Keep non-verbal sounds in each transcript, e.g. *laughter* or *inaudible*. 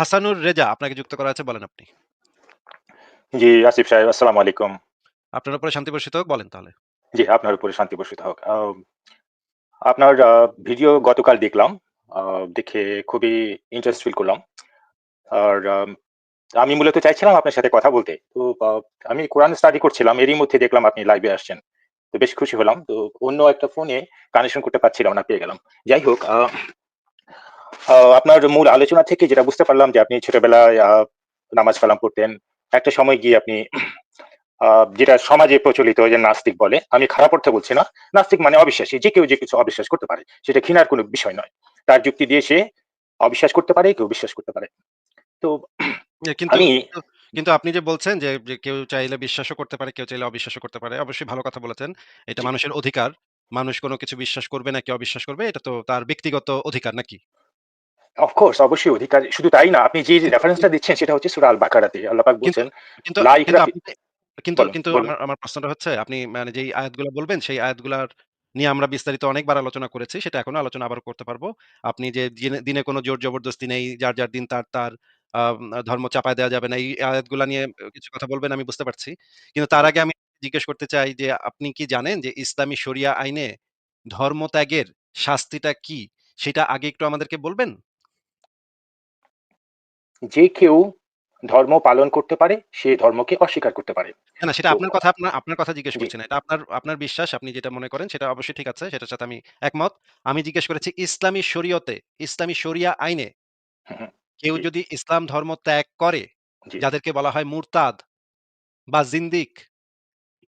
হাসানুর রেজা আপনাকে যুক্ত করা আছে বলেন আপনি। জি, আসিফ সাহেব আসসালামু আলাইকুম। আপনার উপরে শান্তি বর্ষিত হোক বলেন তাহলে। জি, আপনার উপরে শান্তি বর্ষিত হোক। আপনার ভিডিও গতকাল দেখলাম। দেখে খুবই ইন্টারেস্ট ফিল করলাম। আর আমি মূলত চাইছিলাম আপনার সাথে কথা বলতে। তো আমি কোরআন স্টাডি করছিলাম। এরই মধ্যে দেখলাম আপনি লাইভে আসছেন। তো বেশ খুশি হলাম। তো অন্য একটা ফোনে কানেকশন করতে পারছিলাম না, পেয়ে গেলাম। যাই হোক আপনার মূল আলোচনা থেকে যেটা বুঝতে পারলাম যে আপনি ছোটবেলায় নামাজ কালাম পড়তেন। একটা সময় গিয়ে আপনি *clears throat* যেটা সমাজে প্রচলিত যে নাস্তিক বলে, আমি খারাপ অর্থে বলছি না। নাস্তিক মানে অবিশ্বাসী। যে কেউ যে কিছু অবিশ্বাস করতে পারে। সেটা ঘৃণার কোনো বিষয় নয়। তার যুক্তি দিয়ে সে অবিশ্বাস করতে পারে, কেউ বিশ্বাস করতে পারে। তো *clears throat* কিন্তু কিন্তু আপনি যে বলছেন যে, যে কেউ চাইলে বিশ্বাসও করতে পারে, কেউ চাইলে অবিশ্বাসও করতে পারে। অবশ্যই ভালো কথা বলেছেন। এটা মানুষের অধিকার। মানুষ কোনো কিছু বিশ্বাস করবে নাকি অবিশ্বাস করবে এটা তো তার ব্যক্তিগত অধিকার নাকি? অফ কোর্স অবশ্যই অধিকার। শুধু তাই না, আপনি যে কিন্তু রেফারেন্স টা দিচ্ছেন সেটা হচ্ছে সূরা আল বাকারাতে। আল্লাহ পাক বলছেন, কিন্তু কিন্তু। আমার প্রশ্নটা হচ্ছে আপনি মানে যেই আয়াতগুলা বলবেন সেই আয়াতগুলার নিয়ে আমরা বিস্তারিত অনেকবার আলোচনা করেছি। সেটা এখনও আলোচনা আবারও করতে পারব। আপনি যে দিনে দিনে কোন জোর জবরদস্তি নেই। যার, যার দিন তার, তার ধর্ম চাপায় দেওয়া যাবে না। এই আয়াতগুলা নিয়ে কিছু কথা বলবেন আমি বুঝতে পারছি। কিন্তু তার আগে আমি জিজ্ঞেস করতে চাই যে আপনি কি জানেন যে ইসলামী শরিয়া আইনে ধর্মত্যাগের শাস্তিটা কি? সেটা আগে একটু আমাদেরকে বলবেন? যে কেউ ধর্ম পালন করতে পারে, সে ধর্মকে অস্বীকার করতে পারে। না, সেটা আপনার কথা আপনা আপনার কথা জিজ্ঞেস করছি না। এটা আপনার আপনার বিশ্বাস আপনি যেটা মনে করেন সেটা অবশ্যই ঠিক আছে। সেটার সাথে আমি একমত। আমি জিজ্ঞেস করেছি ইসলামী শরীয়তে, ইসলামী শরিয়া আইনে। কেউ যদি ইসলাম ধর্ম ত্যাগ করে, যাদেরকে বলা হয় মুরতাদ বা জিন্দিক,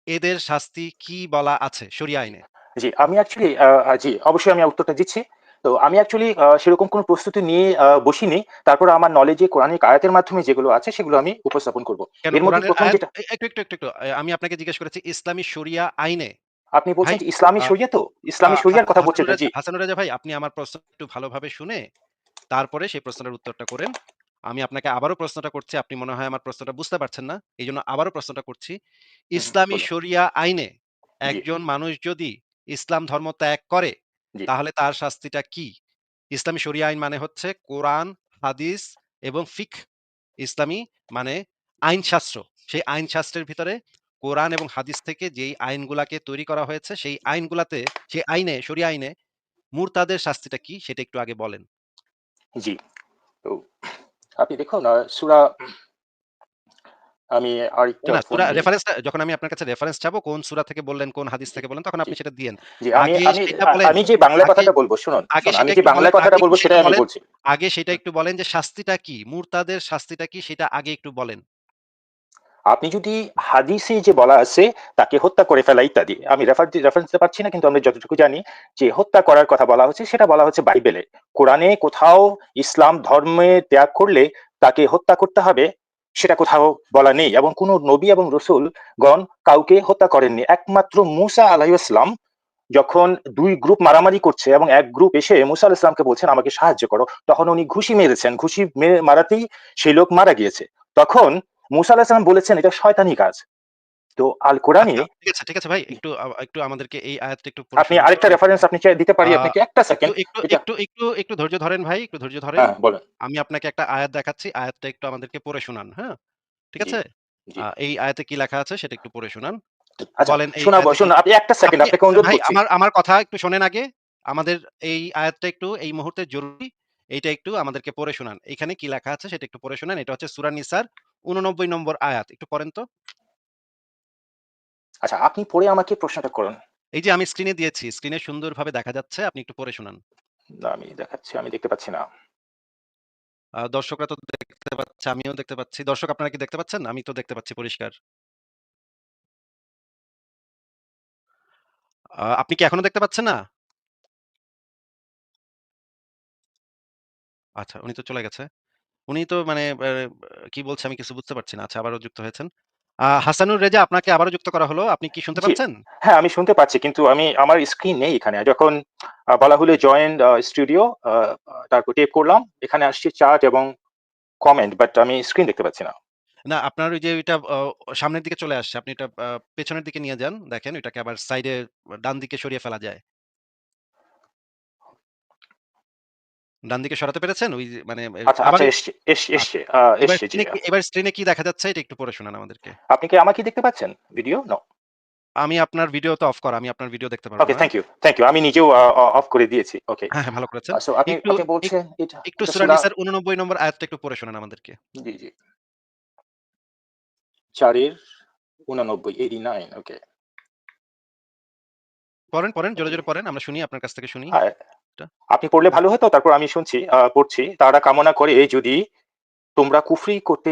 এদের শাস্তি কি বলা আছে শরিয়া আইনে? জি, আমি অ্যাকচুয়ালি জি, অবশ্যই আমি উত্তরটা দিচ্ছি। তো আমি অ্যাকচুয়ালি সেরকম কোনো প্রস্তুতি নিয়ে বসিনি। তারপর আমার নলেজে কোরআনিক আয়াতের মাধ্যমে যেগুলো আছে সেগুলো আমি উপস্থাপন করব। এর মধ্যে কোরআনের ১ম আয়াত যেটা একটু, একটু, একটু, একটু আমি আপনাকে জিজ্ঞেস করেছি ইসলামী শরিয়া আইনে আপনি বলছেন ইসলামী শরিয়া তো? ইসলামী শরিয়ার কথা বলছেন? জি। হাসানুর রেজা ভাই আপনি আমার প্রশ্ন একটু ভালোভাবে শুনে তারপরে সেই প্রশ্নটার উত্তরটা করেন। আমি আপনাকে আবারও প্রশ্নটা করছি। আপনি মনে হয় আমার প্রশ্নটা বুঝতে পারছেন না। এই জন্য আবারও প্রশ্নটা করছি। ইসলামী। শরিয়া আইনে একজন মানুষ যদি ইসলাম ধর্ম ত্যাগ করে, জি, তাহলে তার শাস্তিটা কি? ইসলামী শরিয়া আইন মানে হচ্ছে কোরআন, হাদিস এবং ফিকহ। ইসলামী মানে আইনশাস্ত্র। সেই আইনশাস্ত্রের ভিতরে কোরআন এবং হাদিস থেকে যেই আইনগুলাকে তৈরি করা হয়েছে, সেই আইনগুলাতে সেই আইনে শরিয়া আইনে মুরতাদের শাস্তিটা কি? সেটা একটু আগে বলেন। জি। তো আপনি দেখুন আ সূরা আমি আরেকটা সূরা নিই। রেফারেন্সটা যখন আমি আপনার কাছে রেফারেন্স চাবো কোন সূরা থেকে বললেন, কোন হাদিস থেকে বললেন তখন আপনি সেটা দিয়েন। আমি আমি যে বাংলা কথাটা বলব শুনুন, আমি যে বাংলা কথাটা বলব সেটা আমি বলছি। আগে সেটা একটু বলেন যে শাস্তিটা কি? মুরতাদের শাস্তিটা কি সেটা আগে একটু বলেন। আপনি যদি হাদিসে যে বলা আছে তাকে হত্যা করে ফেলা ইত্যাদি। আমি রেফার রেফারেন্স দিতে পারছি না কিন্তু আমরা যতটুকু জানি যে হত্যা করার কথা বলা হচ্ছে সেটা বলা হচ্ছে বাইবেলে। কোরআনে কোথাও ইসলাম ধর্মে ত্যাগ করলে তাকে হত্যা করতে হবে সেটা কোথাও বলা নেই এবং কোন নবী এবং রসুল গণ কাউকে হত্যা করেননি। একমাত্র মুসা আলাইহিস সালাম যখন দুই গ্রুপ মারামারি করছে এবং এক গ্রুপ এসে মুসা আল ইসলামকে বলছেন, "আমাকে সাহায্য করো।" তখন উনি ঘুষি মেরেছেন। ঘুষি মেরে মারাতেই সেই লোক মারা গিয়েছে। তখন মুসা আলাহিসাম বলেছেন, "এটা শয়তানি কাজ।" তো আল কোরআনে আচ্ছা ঠিক আছে, ঠিক আছে ভাই একটু একটু আমাদেরকে এই আয়াতটা একটু আপনি আরেকটা রেফারেন্স আপনি চাই দিতে পারি আপনাকে ১ টা একটু, সেকেন্ড একটু, একটু, একটু, একটু ধৈর্য ধরেন ভাই, একটু ধৈর্য ধরেন। হ্যাঁ, আমি আপনাকে একটা আয়াত দেখাচ্ছি। আয়াতটা একটু আমাদেরকে পড়ে শোনান, হ্যাঁ? ঠিক আছে? এই আয়াতে কি লেখা আছে সেটা একটু পড়ে শোনান। আচ্ছা বলেন শোনাবো আপনি ১ টা সেকেন্ড আপনাকে অনুরোধ করছি। আমার আমার কথা একটু শোনেন আগে। আমাদের এই আয়াতটা একটু এই মুহূর্তে জরুরি। এইটা একটু আমাদেরকে পড়ে শোনান। এখানে কি লেখা আছে সেটা একটু পড়ে শোনান। এটা হচ্ছে সূরা নিসার ৮৯ নম্বর আয়াত। একটু পড়েন তো। আচ্ছা আপনি পড়ে আমাকে প্রশ্নটা করুন। এই যে আমি স্ক্রিনে দিয়েছি। স্ক্রিনে সুন্দরভাবে দেখা যাচ্ছে। আপনি একটু পড়ে শোনান। না আমি দেখাচ্ছি, আমি দেখতে পাচ্ছি না। দর্শকরা তো দেখতে পাচ্ছে, আমিও দেখতে পাচ্ছি। দর্শক আপনারা কি দেখতে পাচ্ছেন? আমি তো দেখতে পাচ্ছি পরিষ্কার। আপনি কি এখনও দেখতে পাচ্ছেন না? আচ্ছা, উনি তো চলে গেছে। উনি তো মানে কি বলছে আমি কিছু বুঝতে পারছি না। আচ্ছা আবারও যুক্ত হয়েছেন। হাসানুর রেজা আপনাকে আবারও যুক্ত করা হলো। আপনি কি শুনতে। পাচ্ছেন? হ্যাঁ, আমি শুনতে পাচ্ছি কিন্তু আমি আমার স্ক্রিন নেই এখানে। যখন বলা হলো জয়েন আ স্টুডিও তারপর টেপ করলাম। এখানে আসছে চার্ট এবং কমেন্ট বাট আমি স্ক্রিন দেখতে পাচ্ছি না। না আপনার ওই যে ওইটা অ সামনের দিকে চলে আসছে। আপনি এটা পেছনের দিকে নিয়ে যান। দেখেন ওইটাকে আবার সাইডে ডান দিকে সরিয়ে ফেলা যায়। ডান দিকে সরাতে পেরেছেন? ওই মানে এবার স্ক্রিনে কি দেখা যাচ্ছে এটা একটু পড়ে শোনান আমাদেরকে। আপনি কি আমাকে দেখতে পাচ্ছেন ভিডিও? নো। আমি আপনার ভিডিও তো অফ করা। আমি আপনার ভিডিও দেখতে পারব okay. Thank you, thank you. আমি নিজেও অফ করে দিয়েছি। ওকে। হ্যাঁ, হ্যাঁ, ভালো করেছেন। সো আপনি আপনি বলছেন এটা একটু সূরা সূরা নিসার ৮৯ নম্বর আয়াতটা একটু পড়ে শোনান আমাদেরকে। জি, জি। ৪ এর ৮৯, 89 ওকে। পড়েন, পড়েন। জোরে, জোরে পড়েন। আমরা শুনি, আপনার কাছ থেকে শুনি এটা। আপনি পড়লে ভালো হতো। তারপর আমি শুনছি, পড়ছি। তারা কামনা করে যদি তোমরা কুফরি করতে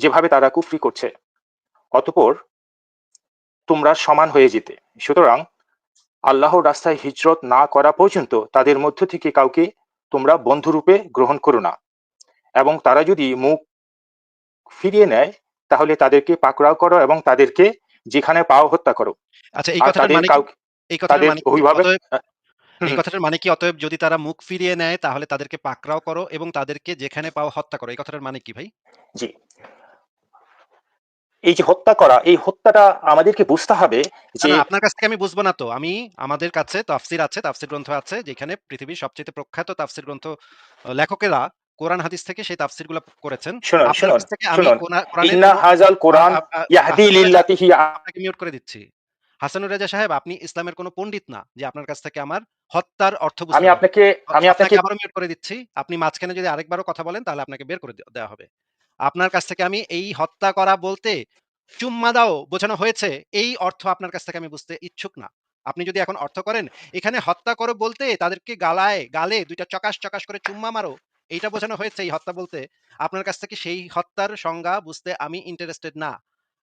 যেভাবে তারা কুফরি করছে, অতঃপর তোমরা সমান হয়ে যেতে। সুতরাং আল্লাহর রাস্তায় হিজরত না করা পর্যন্ত তাদের মধ্য থেকে কাউকে তোমরা বন্ধুরূপে গ্রহণ করো না। এবং তারা যদি মুখ ফিরিয়ে নেয়, তাহলে তাদেরকে পাকড়াও করো এবং তাদেরকে যেখানে পাও হত্যা করো। আচ্ছা এই তাদের মানে কাউকে এই তাদের মানে এই কথাটার মানে কি অতএব যদি তারা মুখ ফিরিয়ে নেয় তাহলে তাদেরকে পাকড়াও করো এবং তাদেরকে যেখানে পাও হত্যা করো। এই কথাটার মানে কি ভাই? জি। এই যে হত্যা করা, এই হত্যাটা আমাদেরকে বুঝতে হবে যে আপনার কাছ থেকে আমি বুঝব না তো। আমি আমাদের কাছে তাফসীর আছে, তাফসীর গ্রন্থ আছে যেখানে পৃথিবীর সবচেয়ে প্রখ্যাত তাফসির গ্রন্থ লেখকেরা কোরআন হাদিস থেকে সেই তাফসিরগুলো করেছেন। শুনুন, শুনুন, শুনুন। ইন্না হাযাল কোরআন ইয়াহদি লিল্লাতি হিয়া আপনাকে মিউট করে দিচ্ছি। হাসানুর রেজা সাহেব আপনি ইসলামের কোনো পণ্ডিত না যে আপনার কাছ থেকে আমার হত্যার অর্থ আমি আপনাকে আমি আপনাকে আবারও মিউট করে দিচ্ছি। আপনি মাঝখানে যদি আরেকবারও কথা বলেন তাহলে আপনাকে বের করে দেওয়া হবে। আপনার কাছ থেকে আমি এই হত্যা করা বলতে চুম্মা দাও বোঝানো হয়েছে, এই অর্থ আপনার কাছ থেকে আমি বুঝতে ইচ্ছুক না। আপনি যদি এখন অর্থ করেন, এখানে হত্যা করো বলতে তাদেরকে গালায় গালে ২ টা চকাস, চকাস করে চুম্মা মারো। এইটা বোঝানো হয়েছে এই হত্যা বলতে। আপনার কাছ থেকে সেই হত্যার সংজ্ঞা বুঝতে আমি ইন্টারেস্টেড না।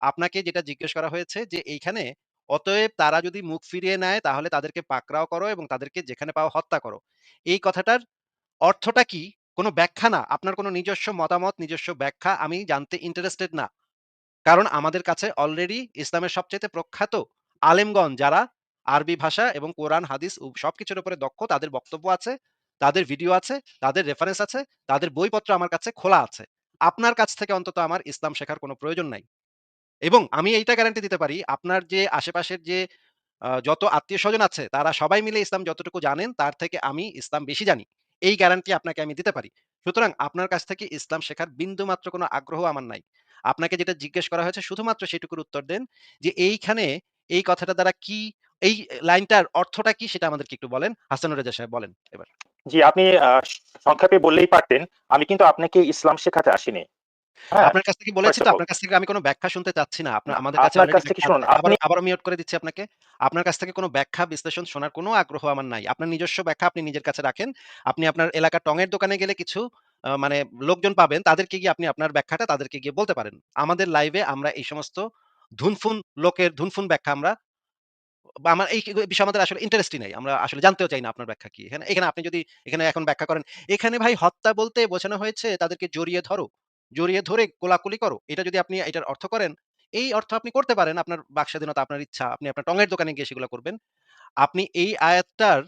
আপনাকে যেটা জিজ্ঞেস করা হয়েছে যে এইখানে অতএব তারা যদি মুখ ফিরিয়ে নেয় তাহলে তাদেরকে পাকড়াও করো এবং তাদেরকে যেখানে পাও হত্যা করো। এই কথাটার অর্থটা কি? কোনো ব্যাখ্যা না। আপনার কোনো নিজস্ব মতামত, নিজস্ব ব্যাখ্যা আমি জানতে ইন্টারেস্টেড না। কারণ আমাদের কাছে অলরেডি ইসলামের সবচেয়ে প্রখ্যাত আলেমগণ যারা আরবি ভাষা এবং কোরআন, হাদিস সবকিছুর উপরে দক্ষ তাদের বক্তব্য আছে, তাদের ভিডিও আছে, তাদের রেফারেন্স আছে, তাদের বইপত্র আমার কাছে খোলা আছে। আপনার কাছ থেকে অন্তত আমার ইসলাম শেখার কোনো প্রয়োজন নাই। এবং আমি এইটা গ্যারান্টি দিতে পারি আপনার যে আশেপাশের যে যত আত্মীয়স্বজন আছে তারা সবাই মিলে ইসলাম যতটুকু জানেন তার থেকে আমি ইসলাম বেশি জানি। এই গ্যারান্টি আপনাকে আমি দিতে পারি। সুতরাং আপনার কাছ থেকে ইসলাম শেখার বিন্দুমাত্র কোনো আগ্রহ আমার নাই। আপনাকে যেটা জিজ্ঞেস করা হয়েছে শুধুমাত্র সেটুকুর উত্তর দেন যে এইখানে এই কথাটা দ্বারা কি এই লাইনটার অর্থটা কি সেটা আমাদেরকে একটু বলেন। হাসানুর রেজা সাহেব বলেন এবার। জি, আপনি সংক্ষেপে বললেই পারতেন। আমি কিন্তু আপনাকে ইসলাম শেখাতে আসিনি। হ্যাঁ? আপনার কাছ থেকে বলেছি তো আপনার কাছ থেকে আমি কোনো ব্যাখ্যা শুনতে চাচ্ছি না। আপনা না, আমাদের কাছে আপনার কাছ থেকে শুনুন, আপনি আবারও মিউট করে দিচ্ছি আপনাকে। আপনার কাছ থেকে কোনো ব্যাখ্যা বিশ্লেষণ শোনার কোনো আগ্রহ আমার নাই। আপনার নিজস্ব ব্যাখ্যা আপনি নিজের কাছে রাখেন। আপনি আপনার এলাকার টঙের দোকানে গেলে কিছু মানে লোকজন পাবেন তাদেরকে গিয়ে আপনি আপনার ব্যাখ্যাটা তাদেরকে গিয়ে বলতে পারেন। আমাদের লাইভে আমরা এই সমস্ত ধুনফুন লোকের ধুনফুন ব্যাখ্যা আমরা আমার এই বিষয়ে আমাদের আসলে ইন্টারেস্টই নাই। আমরা আসলে জানতেও চাই না আপনার ব্যাখ্যা কি। এখানে এখানে আপনি যদি এখানে এখন ব্যাখ্যা করেন, এখানে ভাই হত্যা বলতে বোঝানো হয়েছে তাদেরকে জড়িয়ে ধরো। জড়িয়ে ধরে কোলাকুলি করো। এটা যদি আপনি এটার অর্থ করেন, এই অর্থ আপনি করতে পারেন। আপনার বাকস্বাধীনতা, আপনার ইচ্ছা। আপনি আপনার টঙের দোকানে গিয়ে সেগুলো করবেন। আপনি এই আয়াতটার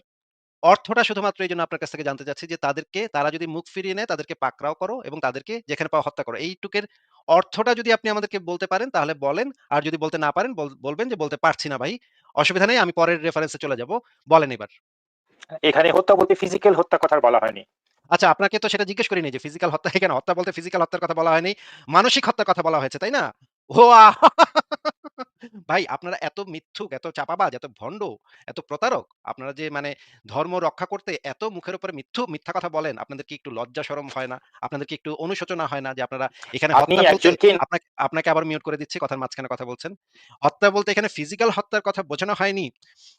অর্থটা শুধুমাত্র এইজন্য আপনার কাছ থেকে জানতে চাচ্ছি যে তাদেরকে তারা যদি মুখ ফিরিয়ে নেয় তাদেরকে পাকড়াও করো এবং তাদেরকে যেখানে পাও হত্যা করো। এইটুকের অর্থটা যদি আপনি আমাদেরকে বলতে পারেন তাহলে বলেন। আর যদি বলতে না পারেন বলবেন যে বলতে পারছি না ভাই। অসুবিধা নেই আমি পরের রেফারেন্সে চলে যাব। বলেন এবার। এখানে হত্যা বলতে ফিজিক্যাল হত্যা কথা বলা হয়নি। আচ্ছা আপনাকে তো সেটা জিজ্ঞেস করিনি যে ফিজিক্যাল হত্যা এখানে হত্যা বলতে ফিজিক্যাল হত্যার কথা বলা হয়নি। মানসিক হত্যার কথা বলা হয়েছে, তাই না? ও ভাই আপনারা এত মিথ্যুক, এত চাপাবাজ, এত ভণ্ড, এত প্রতারক। আপনারা যে মানে ধর্ম রক্ষা করতে এত মুখের উপরে মিথ্যু মিথ্যা কথা বলেন, আপনাদের কি একটু লজ্জা শরম হয় না? আপনাদের কি একটু অনুশোচনা হয় না যে আপনারা এখানে আপনাকে আবার মিউট করে দিচ্ছি কথার মাঝখানে কথা বলছেন। হত্যা বলতে এখানে ফিজিক্যাল হত্যার কথা বোঝানো হয়নি।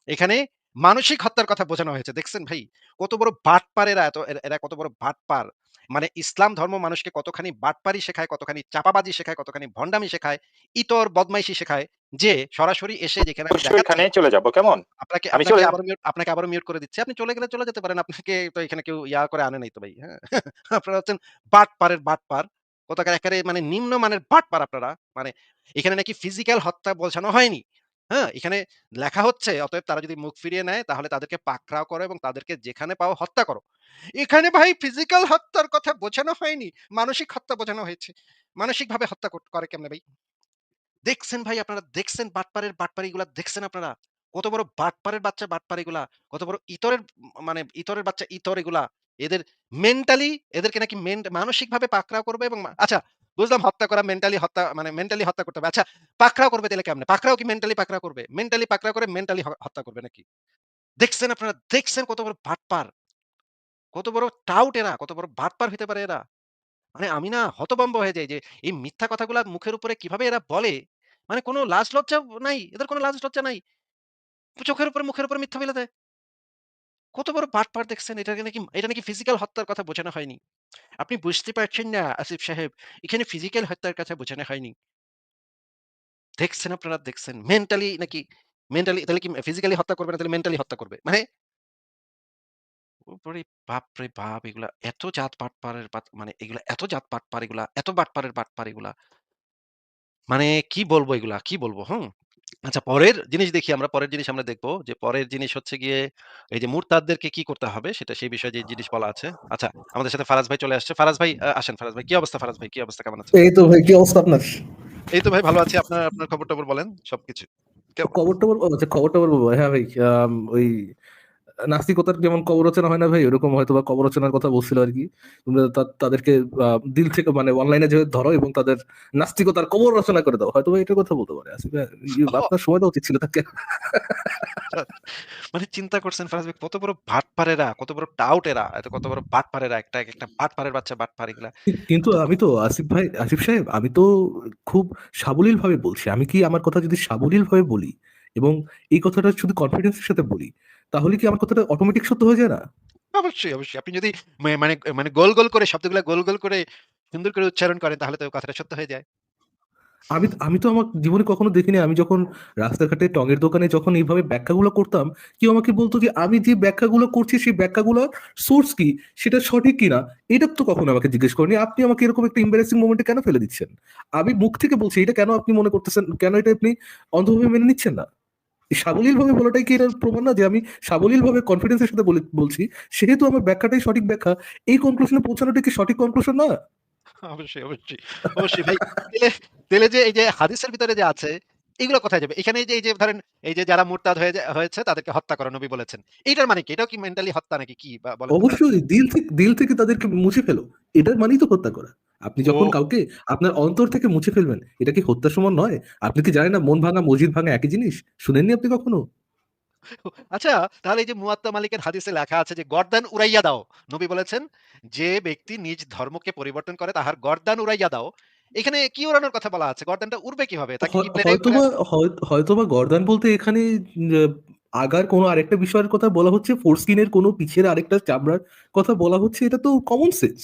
এখানে মানসিক হত্যার কথা বোঝানো হয়েছে। দেখছেন ভাই? কত বড় বাটপার এরা এত এরা কত বড় বাটপার। মানে ইসলাম ধর্ম মানুষকে কতখানি বাটপারি শেখায়, কতখানি চাপাবাজি শেখায়, কতখানি ভন্ডামি শেখায়, ইতর বদমাইশি শেখায় যে সরাসরি এসে যেখানে আমি এখানে চলে যাব। কেমন? আপনাকে আমি চলে মিউট আপনাকে আবারও মিউট করে দিচ্ছি। আপনি চলে গেলে চলে যেতে পারেন। আপনাকে তো এখানে কেউ ইয়া করে আনে নাই তো ভাই। হ্যাঁ? *laughs* আপনারা হচ্ছেন বাটপারের বাটপার। কোথাকার একেবারে মানে নিম্নমানের বাটপার আপনারা। মানে এখানে নাকি ফিজিক্যাল হত্যা বোঝানো হয়নি। হ্যাঁ? এখানে লেখা হচ্ছে, অতএব তারা যদি মুখ ফিরিয়ে নেয়, তাহলে তাদেরকে পাকড়াও করো এবং তাদেরকে যেখানে পাও হত্যা করো। এখানে ভাই ফিজিক্যাল হত্যার কথা বোঝানো হয়নি। মানসিক হত্যা বোঝানো হয়েছে। মানসিকভাবে হত্যা করে কেমনে ভাই? দেখছেন ভাই আপনারা, দেখছেন বাটপারের বাটপারিগুলা, দেখছেন আপনারা? কত বড় বাটপারের বাচ্চা বাটপার এগুলা। কত বড় ইতরের মানে ইতরের বাচ্চা ইতর এগুলা। এদের মেন্টালি এদেরকে নাকি মেন্ট মানসিকভাবে পাকড়াও করবে এবং আচ্ছা বুঝলাম হত্যা করা মেন্টালি হত্যা মানে মেন্টালি হত্যা করতে হবে। আচ্ছা পাকড়াও করবে তাইলে কেমনে? পাকড়াও কি মেন্টালি পাকড়াও করবে? মেন্টালি পাকড়াও করে মেন্টালি হত্যা করবে নাকি? দেখছেন আপনারা দেখছেন কত বড় বাটপার, কত বড় টাউট এরা, কত বড় বাটপার হইতে পারে এরা। মানে আমি না হতভম্ব হয়ে যাই যে এই মিথ্যা কথাগুলা মুখের উপরে কীভাবে এরা বলে। মানে কোন লাজ লজ্জা নাই। এদের কোনো লাজ লজ্জা নাই। চোখের উপরে মুখের উপরে মিথ্যা ফেলে দেয়। কত বড় বাটপার দেখছেন? এটাকে নাকি এটা নাকি ফিজিক্যাল হত্যার কথা বোঝানো হয়নি। আপনি বুঝতে পারছেন না আসিফ সাহেব, এখানে ফিজিক্যাল হত্যার কথা বোঝানো হয়নি। দেখছেন আপনারা দেখছেন। মেন্টালি নাকি মেন্টালি তাহলে কি ফিজিক্যালি হত্যা করবে না তাহলে মেন্টালি হত্যা করবে। মানে ওরে বাপরে বাপ! এগুলা এত জাত বাত মানে এগুলা এত জাত বাটপার এগুলা, এত বাটপারের বাটপার এগুলা। মানে কি বলব এগুলা? কি বলব? হুম? আচ্ছা পরের জিনিস দেখি আমরা পরের জিনিস আমরা দেখব যে পরের জিনিস হচ্ছে গিয়ে এই যে মুরতাদদেরকে কি করতে হবে সেটা সেই বিষয়ে যে জিনিস বলা আছে। আচ্ছা আমাদের সাথে ফারাজ ভাই চলে আসছে। ফারাজ ভাই আসেন ফারাজ ভাই। কি অবস্থা ফারাজ ভাই? কি অবস্থা কেমন আছে এই তো ভাই কি অবস্থা আপনার? এই তো ভাই ভালো আছি। আপনার আপনার খবর-টবর বলেন সবকিছু। খবর-টবর ও আচ্ছা খবর-টবর বলব। হ্যাঁ ভাই ওই নাস্তিকতার যেমন কবর রচনা হয় না ভাই ওরকম হয়তোবা কবর রচনার কথা বলছিল আরকি। তোমরা তাদেরকে দিল থেকে মানে অনলাইনে যেয়ে ধরো এবং তাদের নাস্তিকতার কবর রচনা করে দাও। হয়তোবা এটার কথা বলতে পারে। আসিফ আপনার *laughs* সময় দেওয়া উচিত ছিল তাকে। মানে চিন্তা করছেন ফারাজ ভাই কত বড় বাটপার এরা, কত বড় টাউট এরা, এত কত বড় বাটপার এরা একটা একটা বাটপারের বাচ্চা বাটপার এগুলা। কি কিন্তু আমি তো আসিফ ভাই আসিফ সাহেব আমি তো খুব সাবলীল ভাবে বলছি। আমি কি আমার কথা যদি সাবলীল ভাবে বলি এবং এই কথাটা শুধু কনফিডেন্স এর সাথে বলি, তাহলে কি আমার কথাটা অটোমেটিক সত্য হয়ে যায় না? অবশ্যই, অবশ্যই। আপনি যদি মানে মানে গোল, গোল করে শব্দগুলা গোল, গোল করে সুন্দর করে উচ্চারণ করেন তাহলে তো কথাটা সত্য হয়ে যায়। আমি আমি তো আমার জীবনে কখনো দেখিনি আমি যখন রাস্তাঘাটে টঙের দোকানে যখন এইভাবে ব্যাখ্যাগুলো করতাম, কেউ আমাকে বলতো যে আমি যে ব্যাখ্যাগুলো করছি সেই ব্যাখ্যাগুলোর সোর্স কি? সেটা সঠিক কিনা? এটা তো কখনো আমাকে জিজ্ঞেস করেনি। আপনি আমাকে এরকম একটা এম্বারাসিং মোমেন্ট কেন ফেলে দিচ্ছেন? আমি মুখ থেকে বলছি এটা কেন আপনি মনে করতেছেন কেন এটা আপনি অন্ধভাবে মেনে নিচ্ছেন না? এই সাবলীলভাবে বলাটাই কি এটার প্রমাণ না যে আমি সাবলীলভাবে কনফিডেন্স এর সাথে বলছি। সেহেতু আমার ব্যাখ্যাটাই সঠিক ব্যাখ্যা। এই কনক্লুশন পৌঁছানোটা কি সঠিক কনক্লুশন না? অবশ্যই, অবশ্যই, অবশ্যই ভাই। তাইলে যে এই যে হাদিসের ভিতরে যে আছে এগুলো কোথায় যাবে? এখানে এই যে এই যে ধরেন এই যে যারা মুরতাদ হয়ে হয়েছে তাদেরকে হত্যা করা নবী বলেছেন। এইটার মানে কি? এটাও কি মেন্টালি হত্যা নাকি কি? অবশ্যই দিল থেকে দিল থেকে তাদেরকে মুছে ফেলো। এটার মানেই তো হত্যা করা। আপনি যখন কাউকে আপনার অন্তর থেকে মুছে ফেলবেন, এটা কি হত্যার সমান নয়? আপনি কি জানেন না মন ভাঙা মসজিদ ভাঙা একই জিনিস? শুনেননি আপনি কখনো? আচ্ছা তাহলে এই যে মুয়াত্তা মালিকের হাদিসে লেখা আছে যে গর্দান উড়াইয়া দাও। নবী বলেছেন যে ব্যক্তি নিজ ধর্মকে পরিবর্তন করে তাহার গর্দান উড়াইয়া দাও। এখানে কি উড়ানোর কথা বলা আছে? গর্দানটা উড়বে কীভাবে? হয় হয়তোবা হয় হয়তোবা গর্দান বলতে এখানে আগার কোনো আরেকটা বিষয়ের কথা বলা হচ্ছে, ফোরস্কিনের কোনো পিছের আরেকটা চামড়ার কথা বলা হচ্ছে। এটা তো কমন সেন্স।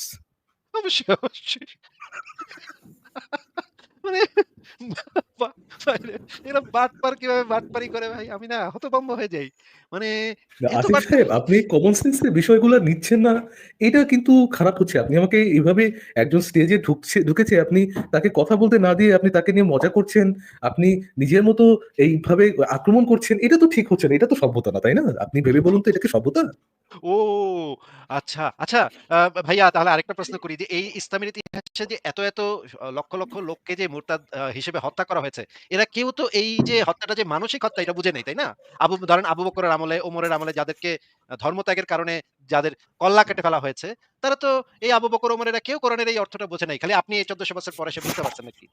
অবশ্যই। মানে এরা বাটপার কীভাবে বাটপারি করে ভাই আমি না হতভম্ব হয়ে যাই। মানে আসিফ সাহেব আপনি কমন বিষয়গুলো নিচ্ছেন না। এটা কিন্তু খারাপ হচ্ছে। আপনি আমাকে এভাবে একজন স্টেজে ঢুকছে ঢুকেছে আপনি তাকে কথা বলতে না দিয়ে আপনি তাকে নিয়ে মজা করছেন। আপনি নিজের মতো এইভাবে আক্রমণ করছেন। এটা তো ঠিক হচ্ছে না। এটা তো সভ্যতা না, তাই না? আপনি ভেবে বলুন তো এটা কি সভ্যতা? ও আচ্ছা, আচ্ছা ভাইয়া তাহলে আরেকটা প্রশ্ন করি যে এই ইসলামের ইতিহাসে যে এত, এত লক্ষ, লক্ষ লোককে যে মুরতাদ হিসেবে হত্যা করা হয়েছে, এরা কেউ তো এই যে হত্যাটা যে মানসিক হত্যা এটা বুঝে নেই তাই না? আবু ধরেন আবু বকরের আমলে, ওমরের আমলে যাদেরকে আ ধর্মত্যাগের কারণে যাদের কল্লা কেটে ফেলা হয়েছে, তারা তো এই আবু বকর, ওমর এরা কেউ কোরআনের এই অর্থটা বোঝে নাই। খালি আপনি এই ১৪০০ বছর পরে এসে বুঝতে পারছেন নাকি?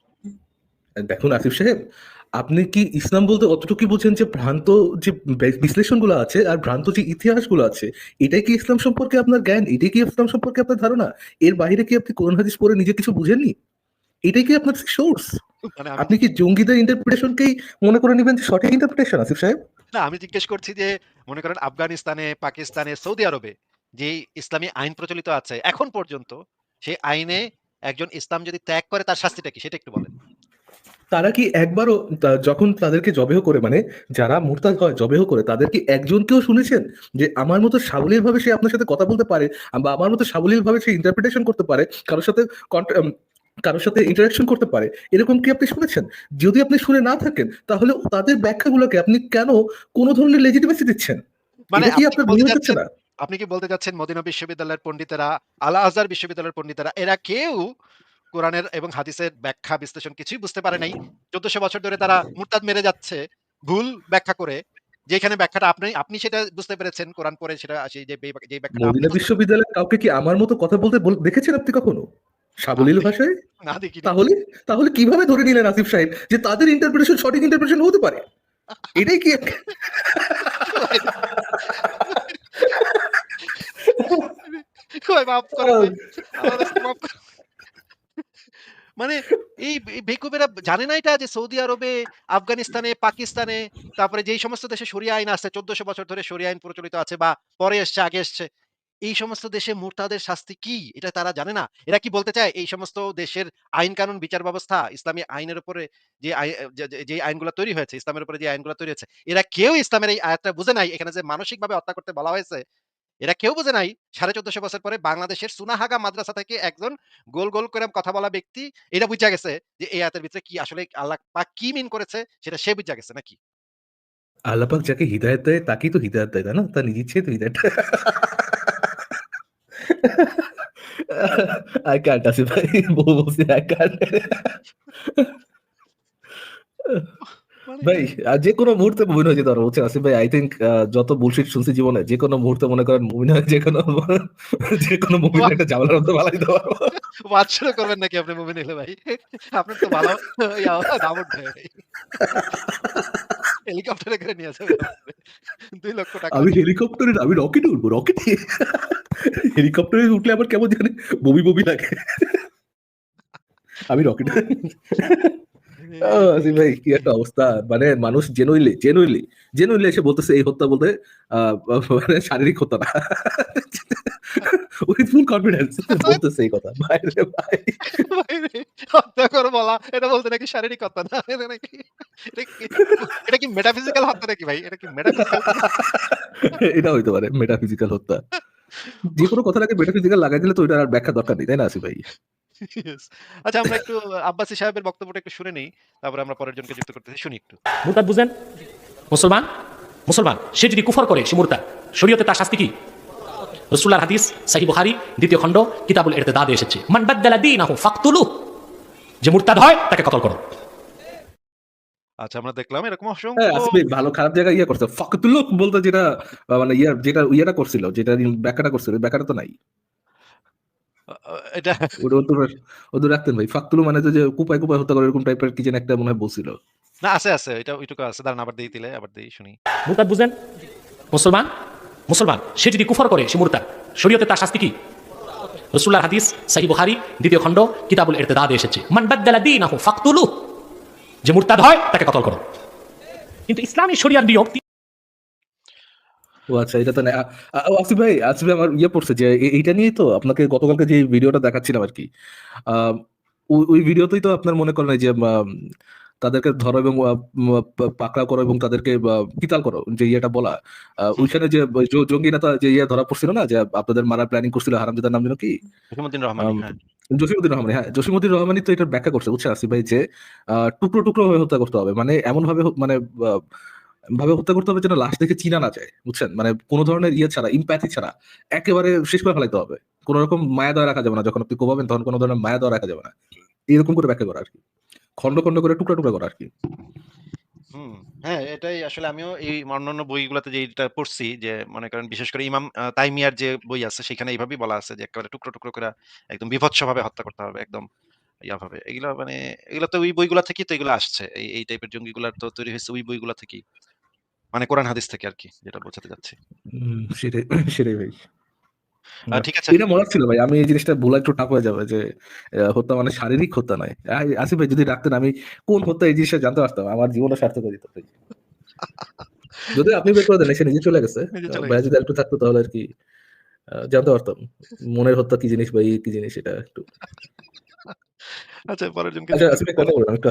দেখুন আসিফ সাহেব, আপনি কি ইসলাম বলতে অতটুকু বোঝেন যে ভ্রান্ত যে বিশ্লেষণগুলো আছে আর ভ্রান্ত যে ইতিহাসগুলো আছে, এটাই কি ইসলাম সম্পর্কে আপনার জ্ঞান? এটাই কি ইসলাম সম্পর্কে আপনার ধারণা? এর বাইরে কি আপনি কোরআন হাদিস পড়ে নিজে কিছু বুঝেননি? এটাই কি আপনার সোর্স? মানে আপনি কি জঙ্গিদের ইন্টারপ্রিটেশনকেই মনে করে নেবেন যে সঠিক ইন্টারপ্রিটেশন আসিফ সাহেব? না আমি জিজ্ঞেস করছি যে মনে করেন আফগানিস্তানে, পাকিস্তানে, সৌদি আরবে যে ইসলামী আইন প্রচলিত আছে এখন পর্যন্ত, সেই আইনে একজন ইসলাম যদি ত্যাগ করে তার শাস্তিটা কি? সেটা একটু বলেন। তারা কি একবারও যখন তাদেরকে জবেহ করে মানে যারা মুরতাদ হয় জবেহ করে তাদের কি একজনকেও শুনেছেন যে আমার মতো সাবলীল ভাবে সে আপনার সাথে কথা বলতে পারে বা আমার মতো সাবলীলভাবে সে ইন্টারপ্রিটেশন করতে পারে, কারোর সাথে কারোর সাথে ইন্টারেকশন করতে পারে। এরকম কি আপনি শুনেছেন? যদি আপনি শুনে না থাকেন তাহলে তাদের ব্যাখ্যাগুলোকে আপনি কেন কোনো ধরনের লেজিটিমেসি দিচ্ছেন? মানে কি আপনি কি আপনার বলতে চাচ্ছেন না? আপনি কি বলতে চাচ্ছেন মদিনা বিশ্ববিদ্যালয়ের পণ্ডিতেরা, আল আজহার বিশ্ববিদ্যালয়ের পণ্ডিতেরা এরা কেউ কোরআনের এবং হাদিসের ব্যাখ্যা বিশ্লেষণ কিছুই বুঝতে পারে নাই। ১৪০০ বছর ধরে তারা মুরতাদ মেরে যাচ্ছে ভুল ব্যাখ্যা করে। যেখানে ব্যাখ্যাটা আপনি আপনি সেটা বুঝতে পেরেছেন কোরআন পড়ে সেটা সেই যে যে মদিনা বিশ্ববিদ্যালয়ের কাউকে কি আমার মতো কথা বলতে দেখেছেন আপনি কখনো সাবলীল ভাষায় না দেখি তাহলে তাহলে কীভাবে ধরে নিলেন আসিফ সাহেব যে তাদের ইন্টারপ্রিটেশন সঠিক ইন্টারপ্রিটেশন হতে পারে এটাই কি মাফ করো মাফ করো। মানে এই বেকুবেরা জানে না এটা যে সৌদি আরবে, আফগানিস্তানে, পাকিস্তানে, তারপরে যেই সমস্ত দেশে শরিয়া আইন আছে, চোদ্দশো বছর ধরে শরিয়া আইন প্রচলিত আছে বা পরে এসছে, আগে এসছে, এই সমস্ত দেশে মুরতাদের শাস্তি কি? এটা তারা জানে না। এরা কি বলতে চায়? এই সমস্ত দেশের আইন কানুন, বিচার ব্যবস্থা, ইসলামী আইনের উপরে যে- যে আইনগুলো তৈরি হয়েছে, ইসলামের উপরে যে আইনগুলো তৈরি হয়েছে, এরা কেউ ইসলামের এই আয়াতটা বুঝে নাই। এখানে যে মানসিকভাবে হত্যা করতে বলা হয়েছে এরা কেউ বোঝে নাই। সাড়ে চোদ্দশো বছর পরে বাংলাদেশের সুনাহাগা মাদ্রাসা থেকে একজন গোল গোল করে কথা বলা ব্যক্তি এটা বুঝা গেছে যে এই আয়াতের ভিতরে কি আসলে আল্লাহ পাক কি মিন করেছে সেটা সে বুঝা গেছে নাকি? আল্লাপাক যাকে হৃদায়ত দেয় তাকেই তো হৃদায়ত দেয় না? তার নিজের ইচ্ছে তো হৃদায়ত আই ক্যান্ট আসিফ ভাই, বউ বলছি আই ভাই আর যে কোনো মুহূর্তে মুমিন হয়ে যেতে পারব বুঝছেন আসিফ ভাই আই থিঙ্ক যত বুলশিট শুনছি জীবনে যে কোনো মুহূর্তে মনে করেন মুমিন হয়ে যে কোনো *laughs* যে কোনো মুমিন একটা ঝামেলার মধ্যে ভালো দিতে পারব। *laughs* শুরু করবেন নাকি আপনি মুভি নিলে ভাই? আপনার তো ভালো দাম উঠবে ভাই। *laughs* হেলিকপ্টারে করে নিয়ে যাবে দুই লক্ষ টাকা। আমি হেলিকপ্টারে আমি রকেটে উঠবো রকেটে হেলিকপ্টারে উঠলে আমার কেমন জানি বমি বমি লাগে। আমি রকেটে আসিফ ভাই কি একটা অবস্থা। মানে মানুষ জেনুইনলি জেনুইনলি জেনুইনলি এসে বলতেছে এই হত্যা বলতে মানে শারীরিক হত্যা না। উইথ ফুল কনফিডেন্স বলতেছে এই কথা। ভাই রে ভাই। হত্যা করে বলা। এটা বলতে নাকি শারীরিক হত্যা না? এটা নাকি এটা কি- এটা কি মেটাফিজিক্যাল হত্যা নাকি ভাই? এটা কি মেটাফিজিক্যাল এটা হইতে পারে মেটাফিজিক্যাল হত্যা। যে কোনো কথাটাকে মেটাফিজিক্যাল লাগাই দিলে তো ওইটার আর ব্যাখ্যা দরকার নেই তাই না আসিফ ভাই? আচ্ছা আমরা একটু আব্বাসী সাহেবের বক্তব্যটা একটু শুনে নেই। তারপরে আমরা পরের জনকে যুক্ত করতেছি। শুনি একটু। মুরতাদ বুঝেন? মুসলমান? মুসলমান। সে যদি কুফর করে সে মুরতাদ। শরীয়তে তার শাস্তি কি? রসুল্লাহ হাদিস সাহি বুখারি দ্বিতীয় খণ্ড কিতাবুল এরতে দাদে এসেছে। মান বাদ্দালা দীনাহু ফাকতুলু। যে মুরতাদ হয় তাকে কতল করো। আচ্ছা আমরা দেখলাম এরকম হ্যাঁ অসংখ্য আসিফ ভালো খারাপ জায়গায় ইয়ে করছে। ফাকতুল্লাহ বলতে যেটা আহ, মানে ইয়া যেটা ইয়েটা করছিল যেটা ব্যাখ্যাটা করছিল ব্যাখ্যাটা তো নাই। আহ, এটা ওটা ওদের ওদের রাখতেন ভাই। ফাকতুলু মানে যে কুপায় কুপায় হত্যা করে এরকম টাইপের কি যেন একটা মনে হয় বলছিল। না আছে আছে এটা ওইটুকু আছে। দাঁড়ান আবার দিয়ে দিলে আবার দিই শুনি। মুরতাদ বুঝেন মুসলমান? মুসলমান সে যদি কুফর করে সে মুরতাদ। শরীয়তে তার শাস্তি কি? রসুল্লাহ হাদিস সাহি বুখারি দ্বিতীয় খণ্ড কিতাবুল এরতে দাদে এসেছে। মান বাদ্দালা দীনাহু ফাকতুলু যে মুরতাদ হয় তাকে কতল করো। কিন্তু ইসলামী শরিয়ার নিয়ম ও আচ্ছা এটা তো না আসিফ ভাই আসিফ আমার ইয়ে পড়ছে যে এইটা নিয়েই তো আপনাকে গতকালকে যে ভিডিওটা দেখাচ্ছিলাম আর কি আহ, ওই- ভিডিওতেই তো আপনার মনে করেন যে তাদেরকে ধরো এবং পাকড়াও করো এবং তাদেরকে কিতাল করো যে ইয়েটা বলা আহ, ওইখানে যে জঙ্গি নেতা যে ইয়ে ধরা পড়ছিল না যে আপনাদের মারার প্ল্যানিং করছিল হারামজাদার নাম যেন কি? হ্যাঁ। জসিমুদ্দিন রহমান হ্যাঁ জসিমুদ্দিন রহমানই তো এটা ব্যাখ্যা করছে বুঝছেন আসিফ ভাই যে টুকরো টুকরো ভাবে হত্যা করতে হবে মানে এমন ভাবে মানে ভাবে হত্যা করতে হবে যেন লাশ দেখে চিনা না যায় বুঝছেন মানে কোনো ধরনের ইয়ে ছাড়া ইম্প্যাথি ছাড়া একেবারে শেষ করে ফেলাইতে হবে কোনো রকম মায়া দেওয়া রাখা যাবে না যখন আপনি কোবাবেন তখন কোনো ধরনের মায়া দেওয়া রাখা যাবে না এরকম করে ব্যাখ্যা করা আর কি খন্ড খন্ড করে টুকরা টুকরা করা আর কি হ্যাঁ, এটাই আসলে আমিও এই অন্যান্য বইগুলোতে যে এটা পড়ছি যে মনে করেন বিশেষ করে ইমাম তাইমিয়ার যে বই আছে সেখানে এইভাবেই বলা আছে যে একেবারে টুকরো, টুকরো করে একদম বীভৎসভাবে হত্যা করতে হবে একদম ইয়াভাবে। এগুলা মানে এগুলা তো ওই বইগুলা থেকেই তো এগুলো আসছে। এই, এই টাইপের জঙ্গিগুলা তো তৈরি হয়েছে ওই বইগুলা থেকেই। মানে কোরআন হাদিস থেকে আর কি যেটা বোঝাতে যাচ্ছি। সেটাই সেটাই ভাই। ঠিক আছে। এটা মনে ছিল ভাই আমি এই জিনিসটা বলা একটু টাফ হয়ে যাবে যে হত্যা মানে শারীরিক হত্যা নয়। আসিফ ভাই যদি রাখতেন আমি কোন হত্যা এই জিনিসটা জানতে পারতাম আমার জীবনটা সার্থক যেত ভাই। *laughs* যদি আপনি বের করে দেন সে নিজে চলে গেছে ভাই যদি একটু থাকতো তাহলে আর কি জানতে পারতাম মনের হত্যা কি জিনিস এই কি জিনিস এটা একটু। আচ্ছা পরের জনকে আচ্ছা আসিফ কথা বলুন আমি একটু